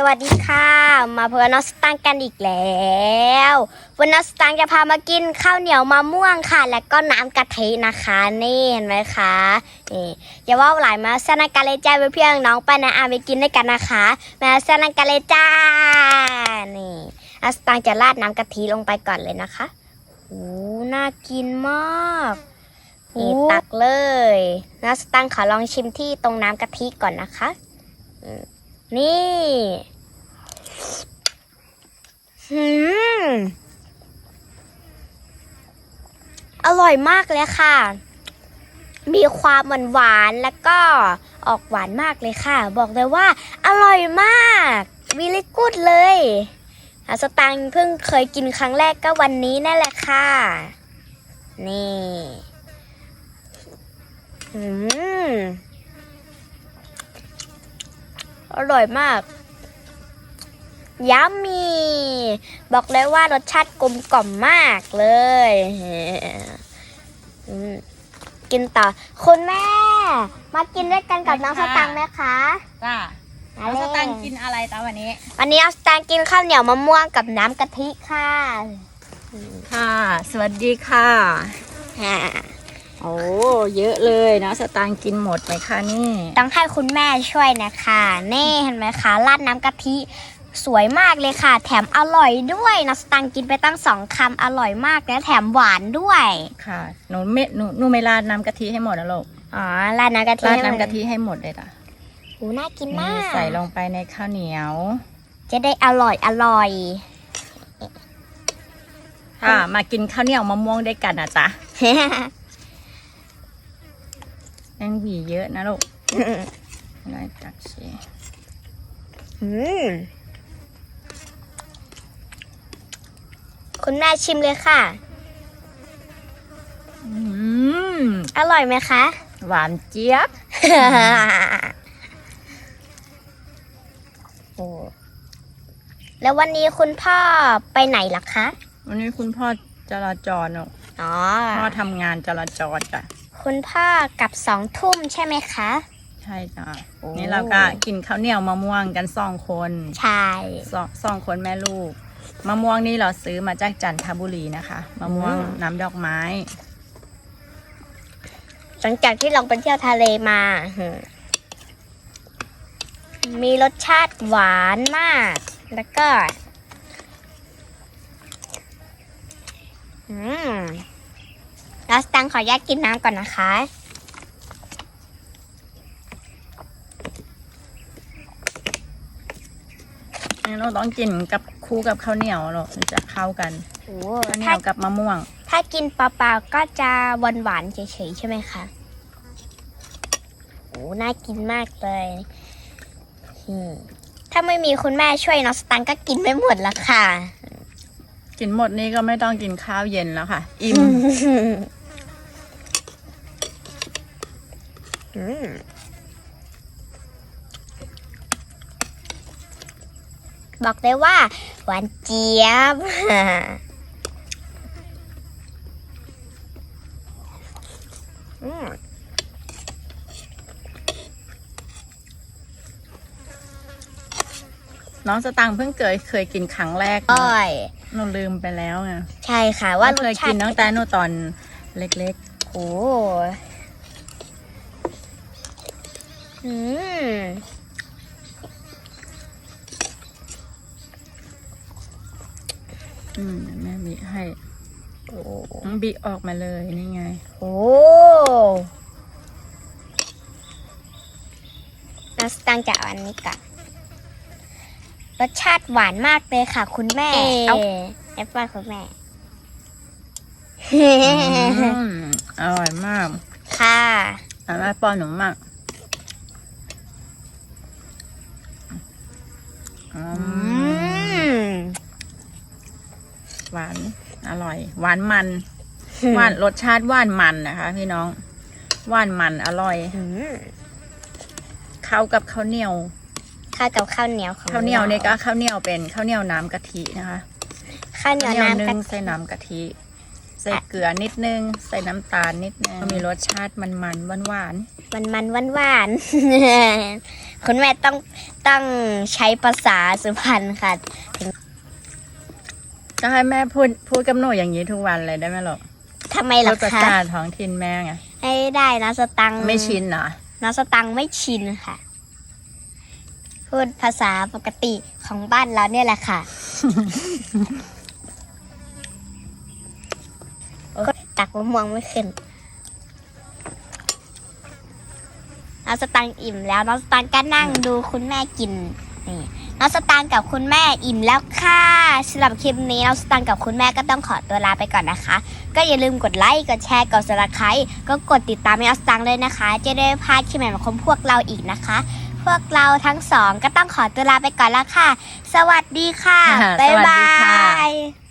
สวัสดีค่ะ มาเพื่อนน้องสตังกันอีกแล้ว วันน้องสตังจะพามากินข้าวเหนียวมะม่วงค่ะ แล้วก็น้ำกะทินะคะ นี่เห็นไหมคะนี่อย่าว่าหลายมาสนักกันเลยจ้าเพื่อนน้องไปนะอาไปกินด้วยกันนะคะ มาสนักกันเลยจ้านี่น้องสตังจะราดน้ำกะทิลงไปก่อนเลยนะคะโอ้น่ากินมากนี่ตักเลยน้องสตังขอลองชิมที่ตรงน้ำกะทิก่อนนะคะอืม นี่หืมอร่อยมากเลยค่ะ มีความหวานหวานแล้วก็ออกหวานมากเลยค่ะ บอกเลยว่า อร่อยมากวิลิกูดเลยสตังค์เพิ่งเคยกินครั้งแรกก็วันนี้นั่นแหละค่ะ นี่ อืม อร่อยมากยัมมีบอกเลยว่ารสชาติกลมกล่อมมากเลยอืมกินต่อ คุณแม่ มากินด้วยกันกับน้องสค่ะตังค์ไหมคะจ้ามาเอาเลยสตังค์กินอะไรตาวันนี้ วันนี้เอาสตังค์กินข้าวเหนียวมะม่วงกับน้ำกะทิค่ะ ค่ะ สวัสดีค่ะอ่า โอ้เยอะเลยนะสตังค์กินหมดไหมคะนี่ ต้องให้คุณแม่ช่วยนะคะนี่เห็นไหมคะราดน้ำกะทิสวยมากเลยค่ะ แถมอร่อยด้วยนะสตังค์กินไปตั้งสองคำอร่อยมากและแถมหวานด้วยค่ะหนูไม่หนูหนูไม่ราดน้ำกะทิให้หมดนะลูกอ๋อราดน้ำกะทิราดให้มัน้ำกะทิให้หมดเลยจ้ะโอ้น่ากินนี่มากใส่ลงไปในข้าวเหนียว จะได้อร่อยอร่อยค่ะมากินข้าวเหนียวมะม่วงด้วยกันนะจ๊ะ ยังหวีเยอะนะลูกได้ตักเชอืมคุณแม่ชิมเลยค่ะอืมอร่อยไหมคะ หวานเจี๊ยบ โอ้ แล้ววันนี้คุณพ่อไปไหนล่ะคะ วันนี้คุณพ่อจราจรลูกอ๋อ พ่อทำงานจราจรจ้ะ คุณพ่อกลับสองทุ่มใช่ไหมคะ ใช่จ้ะโอ้ นี่เราก็กินข้าวเหนียวมะม่วงกันสองคนใช่สองสองคนแม่ลูก มะม่วงนี่เราซื้อมาจากจันทบุรีนะคะ มะม่วงน้ำดอกไม้ หลังจากที่ลองไปเที่ยวทะเลมาหืมมีรสชาติหวานมาก แล้วก็ อืม แล้วสตังค์ขอแยกกินน้ำก่อนนะคะนี่เราต้องกินกับคู่กับข้าวเหนียวหรอกมันจะเข้ากันโอ้ข้าวเหนีถ้ายวกับมะม่วง ถ้ากินเปล่าๆก็จะหวานหวานๆเฉยๆใช่ไหมคะโอ้น่ากินมากเลยอืมถ้าไม่มีคุณแม่ช่วยน้องสตังค์ก็กินไม่หมดละค่ะ กินหมดนี้ก็ไม่ต้องกินข้าวเย็นแล้วค่ะ อิ่ม อืมบอกเลยว่า หวานเจี๊ยบ อืมน้องสตังค์เพิ่งเคยเคยกินครั้งแรกอ้อย หนูลืมไปแล้วไงใช่ค่ะว่าเครยสชากินติตั้งแต่หนูตอนเล็กโอ้ อืมๆอืมเดี๋ยวแม่บีให้โอ้น้องบีออกมาเลยนี่ไง โอ้น้องสตังค์จะเอาอันนี้ก่อนรสชาติหวานมากเลยค่ะ คุณแม่เอาแอปเปิ้ลคุณแม่ อืมอร่อยมาก ค่ะ อร่อยป้อนหนูมากอื อื ม ม หวาน อร่อย หวานมัน หวานรสชาติหวานมันนะคะ พี่น้อง หวานมันอร่อยอืมเข้ากับข้าวเหนียวข้าวกับข้าวเหนียวของข้าวเหนียวเนี่ยก็ราข้าวเหนียวเป็นข้าวเหนียวน้ำกะทินะคะข้าวเหนียวข้าวเหนียวน้ำนึ่กะงทิใส่น้ำกะทิใส่เกลือนิดนึง ใส่น้ำตาลนิดนึงมีรสชาติมันมันหวานหวานมันมันหวานหวานๆ คุณแม่ต้องต้องใช้ภาษาสุพรรณค่ะก็ให้แม่พูดพูดกับหนูอย่างนี้ทุกวันเลยได้ไหมลูกทำไมพูล่ะดภาคะษาท้องถิ่นแม่ไงไม่ได้นะสตังค์ไม่ชินเหรอน้องสตังค์ไม่ชินค่ะ พูดภาษาปกติของบ้านเราเนี่ยแหละค่ะโอ๊ยตักมะม่วงไม่ขึ้น น้องสตังค์อิ่มแล้วน้องสตังค์ก็นั่งดูคุณแม่กินนี่น้องสตังค์กับคุณแม่อิ่มแล้วค่ะสำหรับคลิปนี้น้องสตังค์กับคุณแม่ก็ต้องขอตัวลาไปก่อนนะคะ ก็อย่าลืมกดไลค์กดแชร์กด subscribe ก็กดติดตามให้น้องสตังค์เลยนะคะ จะได้ไม่พลาดคลิปใหม่ของพวกเราอีกนะคะ พวกเราทั้งสองก็ต้องขอตัวลาไปก่อนแล้วค่ะ สวัสดีค่ะค่ะบ๊ายสวัสบาดีค่ะย